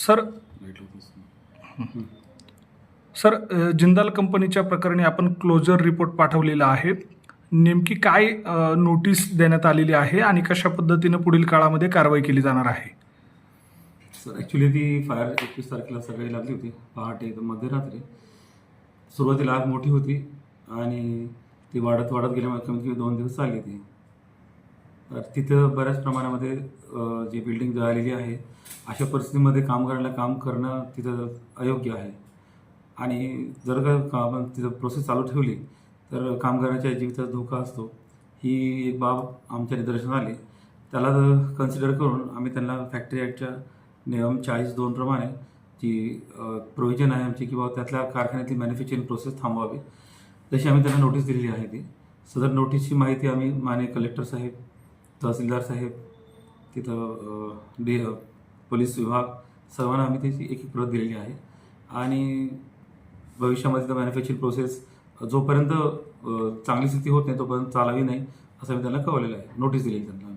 Sir sir Jindal कंपनीच्या प्रकरणी आपण क्लोजर रिपोर्ट पाठवलेला आहे. नेमकी काय नोटीस देण्यात आलेली आहे आणि कशा पद्धतीनं पुढील काळामध्ये कारवाई केली जाणार आहे? सर ॲक्च्युली ती फायर एकवीस तारखेला सकाळी लागली होती पहाटे तर मध्यरात्री. सुरुवातीला आग मोठी होती आणि ती वाढत वाढत गेल्यामुळे कमीत कमी दोन दिवस चालली ती तर तिथं बऱ्याच प्रमाणामध्ये जे जी बिल्डिंग जळालेली आहे अशा परिस्थितीमध्ये कामगाराला काम करणं तिथं अयोग्य आहे. आणि जर का काम आपण तिथं प्रोसेस चालू ठेवली तर कामगाराच्या जीविताचा धोका असतो. ही एक बाब आमच्या निदर्शनात आली. त्याला कन्सिडर करून आम्ही त्यांना फॅक्टरी ॲक्टच्या नियम चाळीस दोनप्रमाणे जी प्रोव्हिजन आहे आमची किंवा त्यातल्या कारखान्यातली मॅन्युफॅक्चरिंग प्रोसेस थांबवावी. तशी आम्ही त्यांना नोटीस दिलेली आहे ती. सदर नोटीसची माहिती आम्ही माने कलेक्टर साहेब तहसीलदार साहेब तिथं अ, पोलीस विभाग सर्वांना आम्ही त्याची एक एक प्रत दिलेली आहे. आणि भविष्यामध्ये तर मॅन्युफॅक्चरिंग प्रोसेस जोपर्यंत चांगली स्थिती होत नाही तोपर्यंत चालावी नाही असं मी त्यांना कळवलेलं आहे. नोटीस दिली त्यांना.